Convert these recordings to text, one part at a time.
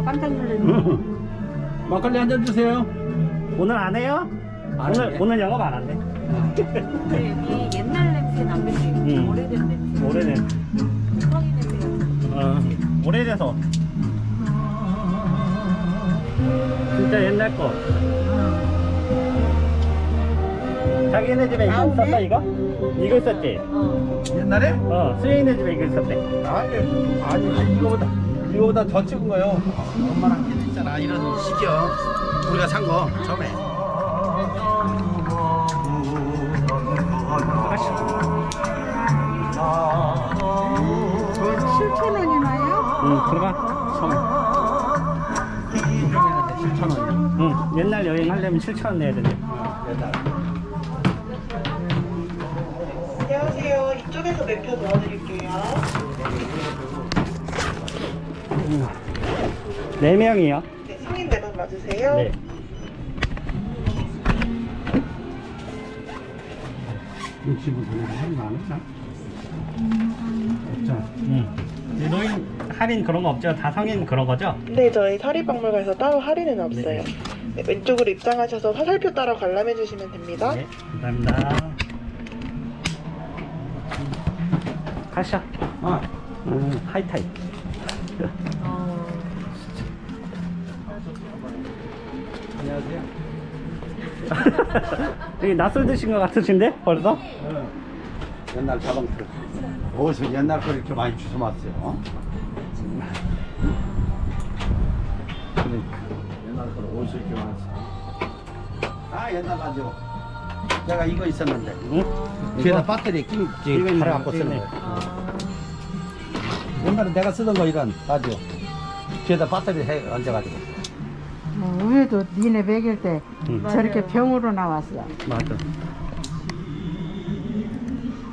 알고 깜짝 놀랐네. 막걸리 한 잔 주세요. 오늘 안 해요? 안 오늘 해. 오늘 영업 안 한대. 근데 여기 옛날 냄새 나는데 음. 오래된 냄새 오래된. 냄새 어, 오래돼서. 진짜 옛날 거. 자기네 집에 이거 나오네? 있었어 이거? 이거 있었지? 어. 옛날에? 어, 수영이네 집에 이거 있었대. 아니, 아니, 이거보다, 이거보다 더 찍은 거요. 엄마랑 있잖아. 이런 시기요. 우리가 산 거, 처음에. 그 7천 원이나요? 응, 들어가. 여기는 7천 원이야. 응, 옛날 여행 하려면 7,000원 내야 되는데. 옛날. 안녕하세요. 이쪽에서 매표 도와드릴게요. 네 명이요. 네, 성인 네분 맞으세요? 네. 없잖아. 응. 이 노인 할인 그런 거 없죠? 다 성인 그런 거죠? 네, 저희 사립박물관에서 따로 할인은 없어요. 네, 왼쪽으로 입장하셔서 화살표 따라 관람해 주시면 됩니다. 네, 감사합니다. 가시죠. 아, 음, 하이타이. 어. 안녕하세요. 되게 낯설 드신 것 같으신데 벌써? 옛날 자동차. 어디서 옛날 걸 이렇게 많이 주워 왔어요? 어? 옛날 걸 어디서 이렇게 많았어? 아, 옛날 가지고. 내가 이거 있었는데. 응? 뒤에다 배터리 끼, 끼, 있네, 갈아 갖고 쓰는. 거. 아. 옛날에 내가 쓰던 거 이런 라디오. 뒤에다 배터리 해, 얹어가지고. 어, 우유도 니네 먹일 때 응. 저렇게 병으로 나왔어. 맞아.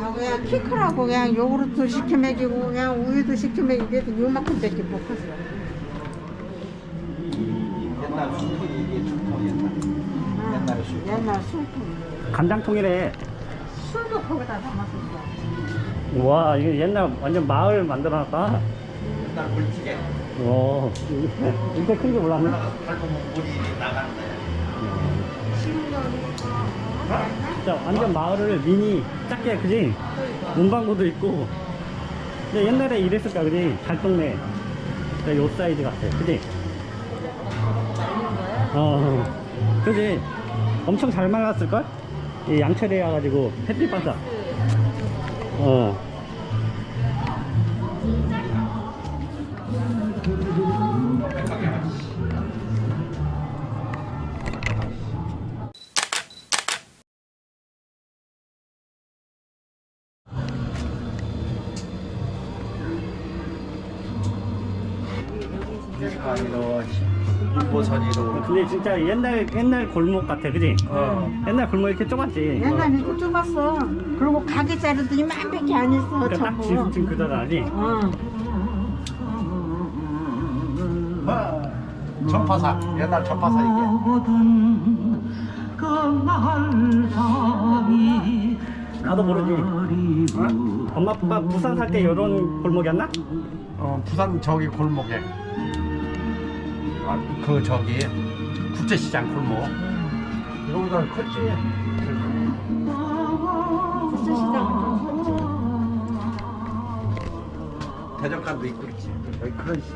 아, 그냥 키 크라고 그냥 요구르트 시켜 먹이고 그냥 우유도 시켜 먹이고 요만큼밖에 못 컸어. 옛날 술통이 이게 술통 옛날. 술. 옛날 술통. 간장통이래. 술도 거기다 담았었어. 와, 이거 옛날 완전 마을 만들어놨다. 옛날 물찌개. 와, 이렇게 큰게 몰랐네. 올라가서 밟으면 물이 나가는 거야. 진짜 완전 마을을 미니 작게 그지? 문방구도 있고. 근데 옛날에 이랬을까 그지? 달동네. 진짜 요 사이즈 같아, 그지? 어, 그지? 엄청 잘 말랐을걸? 이 양철에 와가지고 햇빛 반사. 어. 일반이로 일보선이로. 근데 진짜 옛날 옛날 골목 같아, 그지? 어. 옛날 골목 이렇게 좁았지. 옛날에 좀 좁았어. 그리고 가게 자리도 이만밖에 안 있어. 그러니까 딱 전부. 지금 지금 그자다니. 어. 어. 전파사. 옛날 전파사 이게. 나도 모르지. 어? 엄마 아빠 부산 살 때 이런 골목이었나? 어, 부산 저기 골목에. 아, 그 저기 국제시장 골목. 여기가 컸지. 국제시장은 좀 컸지. 대적관도 있고 그렇지. 여기 그런 시.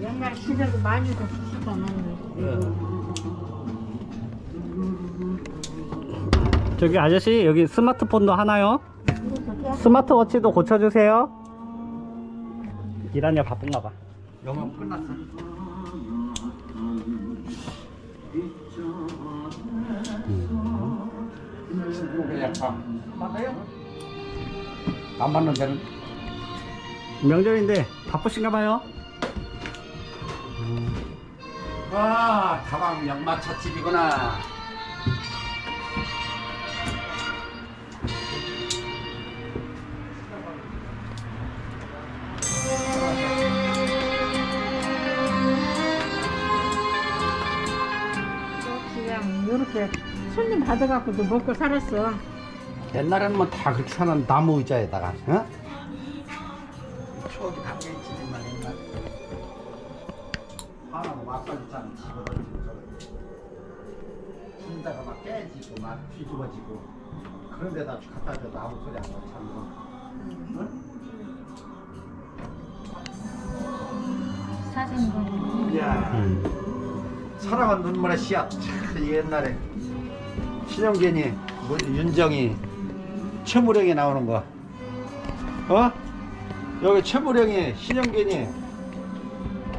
옛날 시대도 많이 줬었잖아. 저기 아저씨 여기 스마트폰도 하나요? 스마트워치도 고쳐주세요. 일하냐 바쁜가 봐. 영업 끝났어. 약방 맞아요? 안 맞는 데는 명절인데 바쁘신가 봐요. 아 다방 양마차 집이구나. 이렇게 손님 받아갖고도 먹고 살았어. 옛날에는 뭐 다 그렇게 사는 나무 의자에다가 어? 추억이 담겨 있지 정말 옛날. 하나는 막걸리잔 집어던지고 진다가 막 깨지고 막 뒤집어지고 그런 데다 갖다 줘도 아무 소리 안 나고 참고. 응? 사진 보고. 야. 음. 사랑은 눈물의 씨앗. 참, 옛날에. 신영균이 뭐, 윤정이 최무령이 나오는 거. 어? 여기 최무령이 신영균이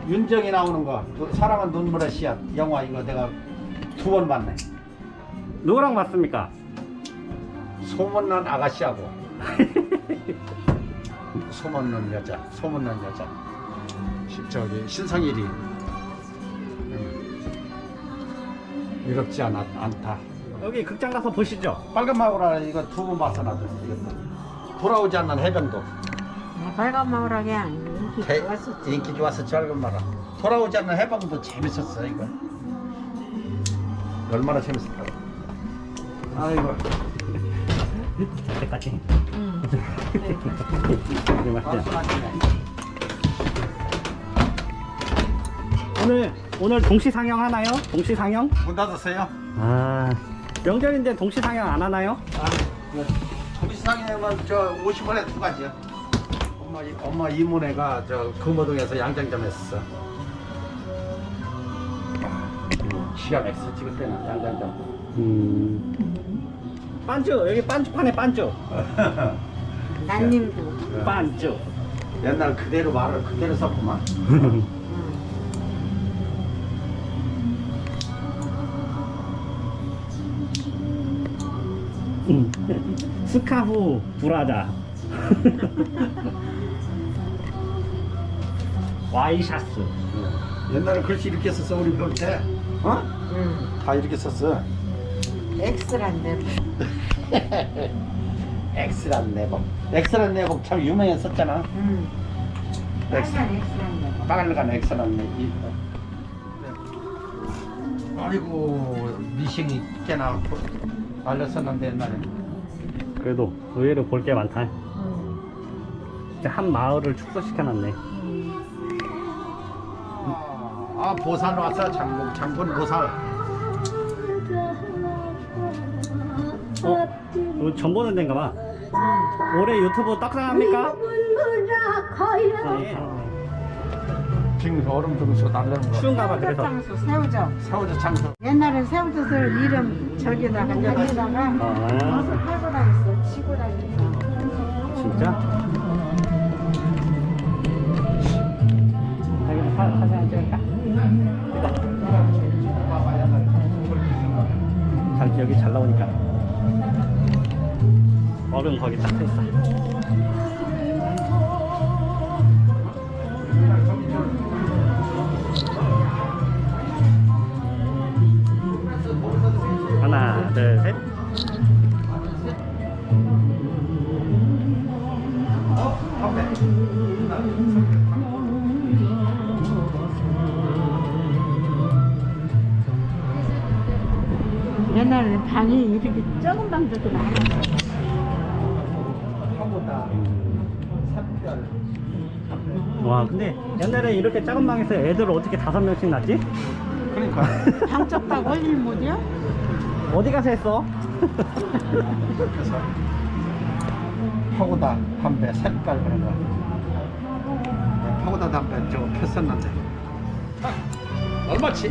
윤정이 나오는 거. 누- 사랑은 눈물의 씨앗. 영화 이거 내가 두 번 봤네. 누구랑 맞습니까? 소문난 아가씨하고. 소문난 여자 소문난 여자. 시- 저기 신성일이 음. 이롭지 않아, 않다 여기 극장 가서 보시죠. 빨간 마구라 이거 두번 봤어 나도 이거 돌아오지 않는 해병도 빨간 마을하게 그냥 인기 대- 좋았었지. 인기 좋았어 빨간 마라 돌아오지 않는 해병도 재밌었어 이거 얼마나 재밌었다고 아이고 때까지. 응. 네, 맞죠. 말씀하시네. 오늘 오늘 동시 상영 하나요? 동시 상영? 문 닫았어요? 아 명절인데 동시 상영 안 하나요? 아, 동시상에만 저 50원에 두 가지요. 엄마 이- 엄마 이모네가 저 금호동에서 양장점 했었어. 음, 기가 막혀 찍을 때는 양장점. 음. 반주 여기 반주 판에 반주. 난님도. 반주. 옛날 그대로 말을 그대로 썼구만. 음. 스카프 브라자. 와이샤츠. 옛날에 글씨 이렇게 썼어 우리 볼 때. 어? 응. 다 이렇게 썼어. 엑스란데. 엑스란 내복. 엑스란 내복 참 유명했었잖아. 응. 엑스. 빨간 엑스란데. 빨간 엑스란 내복. 아이고 미싱이 꽤나 알렸었는데 옛날에. 그래도 의외로 볼 게 많다. 응. 진짜 한 마을을 축소시켜놨네. 아 보살 왔어 장군 장군 보살. 어? 이거 전 보는 데인가 봐. 올해 유튜브 떡상합니까? 네. 지금 얼음 등수 날리는 거. 추운가 봐 그래서. 장수 새우젓. 새우젓 장수. 옛날엔 새우젓을 이름 저기다가 여기다가 아. 넣어서 팔고 다녔어. 치고 다녔어. 진짜? 여기 사, 사진 한 찍을까? 잘, 여기 잘 나오니까. 얼음 거기 딱 있어. 옛날에는 방이 이렇게 적은 방들도 많았어. 와, 근데 옛날에 이렇게 작은 방에서 애들 어떻게 다섯 명씩 낳지? 그러니까. 방 좁다고 할 못이야? 어디 가서 했어? 그래서 파고다 담배 색깔 그런 거. 네, 파고다 담배 저거 폈었는데. 아, 얼마치?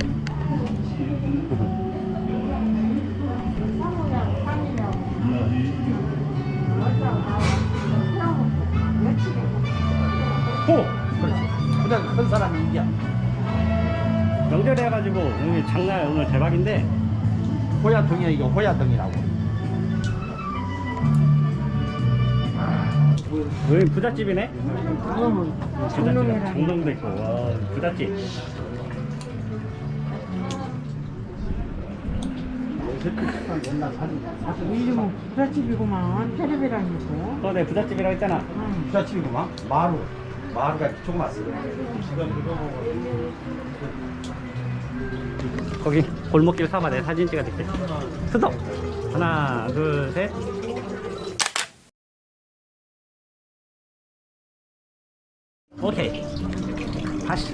오늘 장날 오늘 대박인데 호야등이야 이거 호야등이라고. 여기 부잣집이네? 부잣집. 장롱도 있고 와 부잣집 옛날 사진 사진 이름은 부잣집이구만. 테레비라니까. 너내 부잣집이라고 했잖아 응. 부잣집이구만 마루 마루가 조그맣어 거 거기 골목길 삼아 내 사진 찍어줄게 스톱. 하나 둘셋. 오케이. 다시.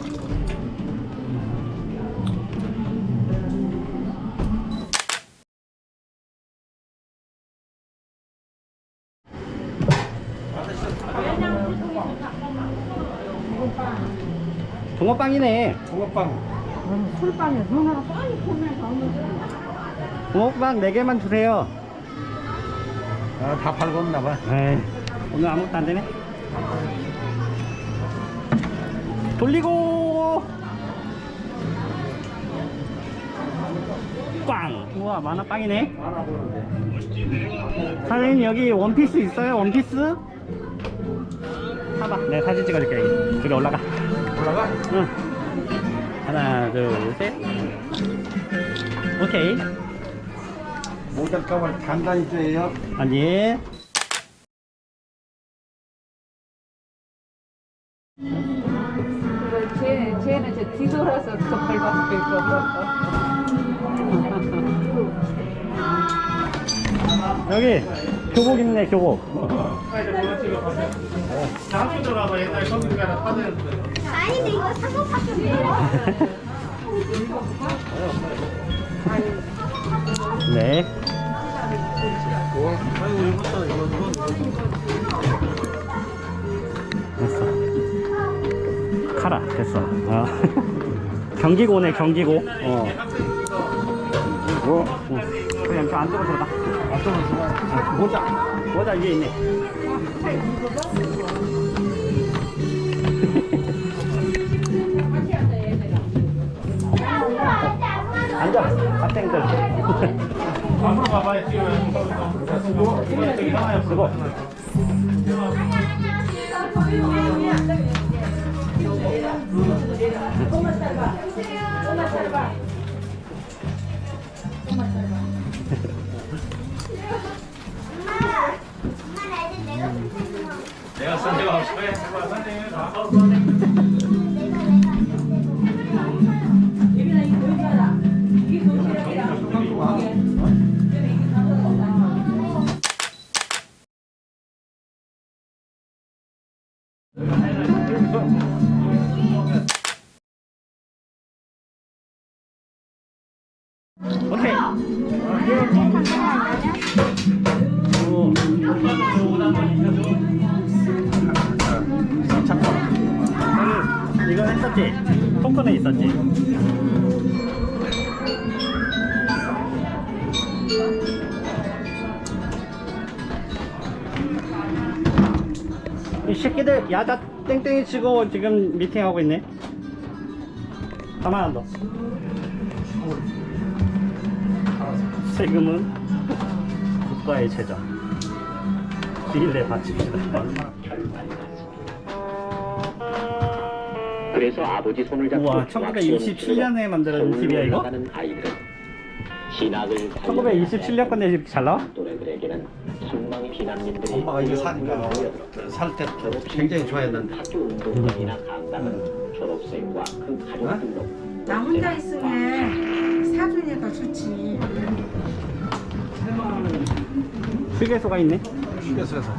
동어빵이네. 동어빵. 술빵에 누나가 빨리 오면서 붕어빵 4개만 주세요. 아, 다 팔고 없나 봐. 에이, 오늘 아무것도 안 되네. 돌리고! 꽝! 우와, 만화 빵이네. 사장님, 여기 원피스 있어요? 원피스? 사봐. 내가 사진 찍어줄게, 여기. 저기 올라가. 올라가? 응. 하나, 둘, 셋. 오케이. 모자값을 간단히 줘요. 아니. 쟤, 쟤는 저 뒤돌아서 여기 교복 입네 교복 아닌데 이거 상호밖에 네 됐어 카라 됐어 어. 경기고네 경기고 어. 뭐 어. 그냥 좀 안쪽으로 들어가 앞쪽으로 들어가. 모자. 모자 위에 있네 앉아. 학생들. 앞으로 가봐요 쓰고 쓰고 오케이 이거 했었지? 토큰에 있었지? 이 새끼들 야자 땡땡이 치고 지금 미팅하고 있네 가만 안 둬. 세금은 국가의 제자. 비일에 바칩시다. 그래서 아버지 손을 잡고 우와, 1927년에 만들어진 TV야, 이거? 올라가는 아이들은 신학을 1927년 건데 이렇게 잘 나와? 또래들에게는 순망 비난민들이 엄마가 이거 사니까 살때 굉장히 좋아했는데. 학교 운동장이나 강당은 졸업생과 그 가족들로 나 혼자 있으면 사준이 더 좋지 휴게소가 있네. 휴게소에서.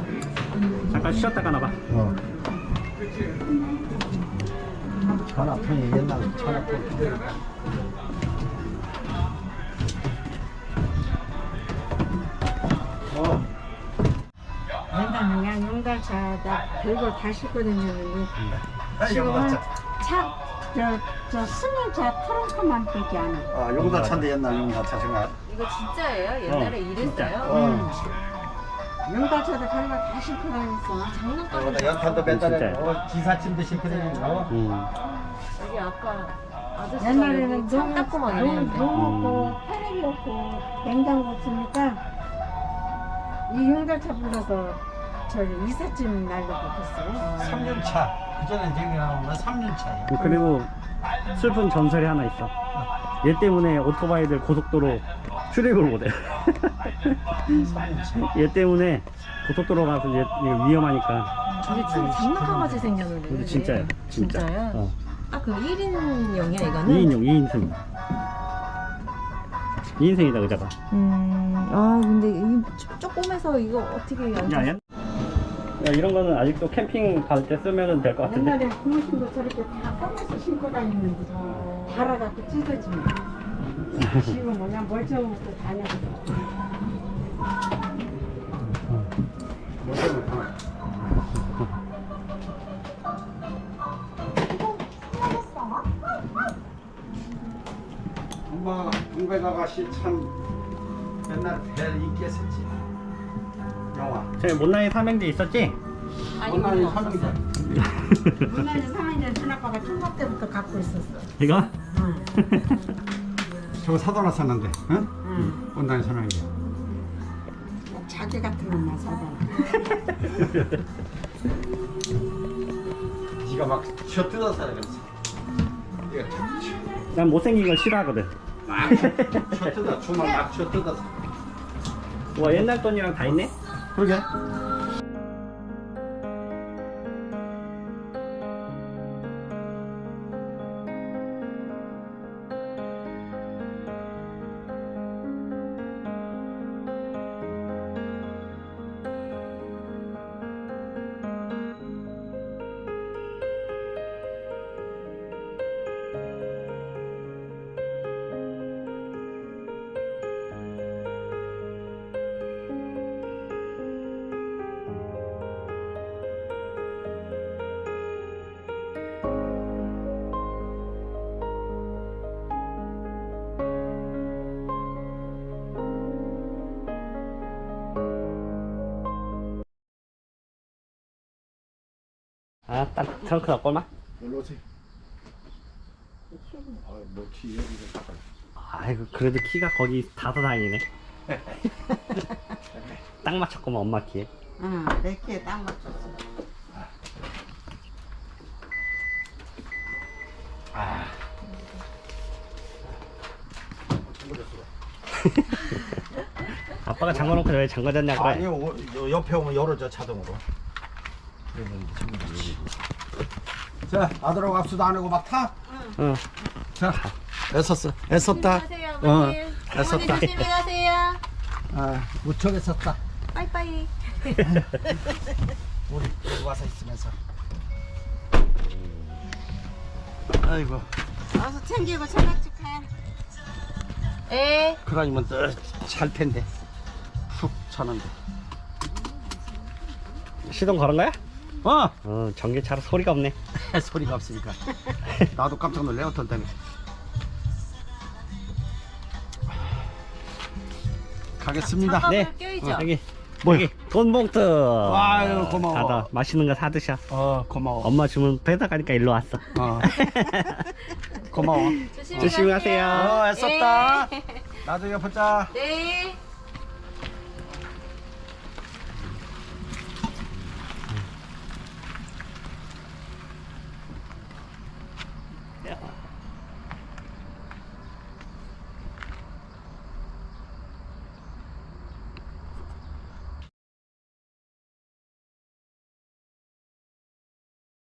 잠깐 쉬었다 가나 봐. 어. 전화폰이 옛날 전화폰. 어. 옛날에 그냥 용달차다 별걸 다 싣고 다녔는데 지금은 차, 저, 저 승용차 트렁크만 밖에 안 해. 아, 용다차인데 옛날 용다차 생각. 이거 진짜예요? 옛날에 어, 이랬어요? 어. 용달차도 별걸 다 싣고 다녔어. 장난감이 연탄도 몇 달에? 어, 기사침도 싣고 다니고 음. 여기 아까 아저씨가 옛날에는 참 닦고 막 이랬는데 농 없고 테레비 없고 냉장고 없으니까 이 용달차 불러서 저기 이삿짐 날려고 했어요. 3년 차. 그전에 얘기 나온 건 3년차예요. 그리고 슬픈 전설이 하나 있어. 얘 때문에 오토바이들 고속도로 출입을 못해. 얘 때문에 고속도로 가서 얘, 얘 위험하니까. 근데 참 장난감같이 생겼는데 근데. 진짜야. 진짜. 진짜요? 어. 아 그럼 1인용이야 이거는? 2인용, 2인승. 2인승이다, 의자가. 음, 아 근데 이 조- 조그매서 이거 어떻게 야, 얘- 야, 네, 이런 거는 아직도 캠핑 갈 때 쓰면 될 것 같은데. 옛날에 고무신도 저렇게 다 꺼내서 신고 다니는 거죠 갈아갖고 찢어지면 지금 뭐냐 멀쩡하고 다녀서 엄마 동백 아가씨 참 맨날 벨 인기 했었지. 영화. 저기 못난이 삼형제 있었지? 온라인 삼형제. 문화재 상인의 친아빠가 초등 때부터 갖고 있었어. 이거? 저거 사다 놨었는데, 응? 응. 온라인 삼형제. 자기 같은 것만 사다. 네가 막 쥐어 뜯어서 그랬어. 난 못생긴 걸 싫어하거든. 뜯어, 주말 막 뜯어서. 와 옛날 돈이랑 다 있네? 그러 아, 딱 트렁크 넣고 올마? 일로 오세요. 아, 뭐 아이고, 그래도 키가 거기 다섯 다행이네. 딱 맞췄구만, 엄마 키에. 응, 내 키에 딱 맞췄어. 아빠가 잠궈놓고 왜 잠궈졌냐고 아니. 요, 옆에 오면 열어져 자동으로. 자, 아들하고 압수도 안 하고 막 타. 응. 자, 애썼어. 애썼다. 어, 애썼다. 조심히 가세요. 아, 무척 애썼다. 빠이빠이. 우리 여기 와서 있으면서. 아이고, 어서 챙기고 저녁집 가. 에. 그러니면 또잘 텐데. 푹 자는데. 시동 걸은 거야? 어! 어, 전기차로 소리가 없네. 소리가 없으니까. 나도 깜짝 놀래, 어떤 때는. 가겠습니다. 네. 껴있죠? 어, 여기. 여기 돈 봉투. 아유, 고마워. 받아. 맛있는 거 사드셔. 어, 고마워. 엄마 주문 배달 가니까 일로 왔어. 어. 고마워. 조심히 가세요. 어, 애썼다. 나중에 보자. 네.